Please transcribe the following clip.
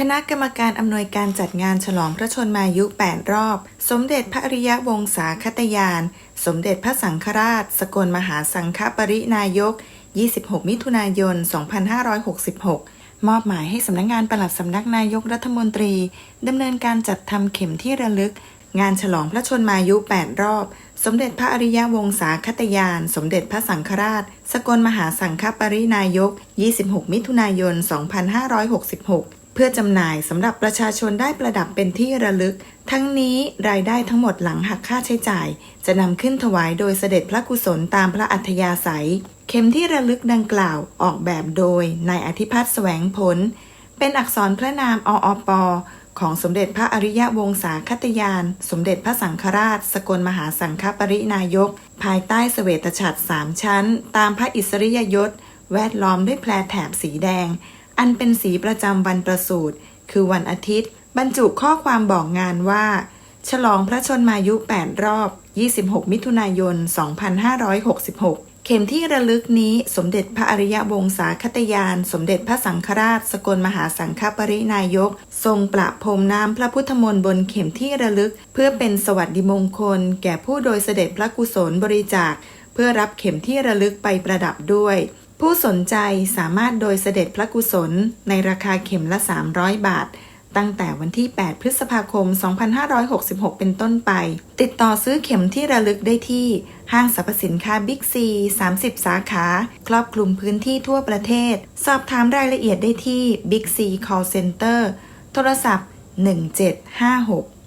คณะกรรมการอำนวยการจัดงานฉลองพระชนมายุ 8 รอบ สมเด็จพระอริยวงศาคตยาน สมเด็จพระสังฆราช สกลมหาสังฆปรินายก 26 มิถุนายน 2566 มอบหมายให้สำนักงงานปลัดสำนักนายกรัฐมนตรีดำเนินการจัดทำเข็มที่ระลึก งานฉลองพระชนมายุ 8 รอบ สมเด็จพระอริยวงศาคตยาน สมเด็จพระสังฆราช สกลมหาสังฆปรินายก 26 มิถุนายน 2566 เพื่อจำหน่ายสำหรับประชาชนได้ประดับเป็นที่ระลึก ทั้งนี้รายได้ทั้งหมดหลังหักค่าใช้จ่าย จะนำขึ้นถวายโดยเสด็จพระกุศลตามพระอัธยาศัย เข็มที่ระลึกดังกล่าวออกแบบโดยนายอธิพัฒน์แสวงผล เป็นอักษรพระนามออปของสมเด็จพระอริยวงศาคตยาน สมเด็จพระสังฆราช สกลมหาสังฆปรินายก ภายใต้เสวตฉัตรสามชั้น ตามพระอิสริยยศ แวดล้อมด้วยแพรแถบสีแดง อันเป็นสีประจำวันประสูติคือวันอาทิตย์ บรรจุข้อความบอกงานว่า ฉลองพระชนมายุ 8 รอบ 26 มิถุนายน 2566 เข็มที่ระลึกนี้สมเด็จพระอริยวงศาคตยาน สมเด็จพระสังฆราช สกลมหาสังฆปรินายก ทรงประพรมน้ำพระพุทธมนต์บนเข็มที่ระลึก เพื่อเป็นสวัสดิมงคล แก่ผู้โดยเสด็จพระกุศลบริจาค เพื่อรับเข็มที่ระลึกไปประดับด้วย ผู้สนใจสามารถโดยเสด็จพระกุศลในราคาเข็มละ 300 บาท ตั้งแต่วันที่ 8 พฤษภาคม 2566 เป็นต้นไป ติดต่อซื้อเข็มที่ระลึกได้ที่ ห้างสรรพสินค้าบิ๊กซี 30 สาขา ครอบคลุมพื้นที่ทั่วประเทศ สอบถามรายละเอียดได้ที่บิ๊กซี call center โทรศัพท์ 1756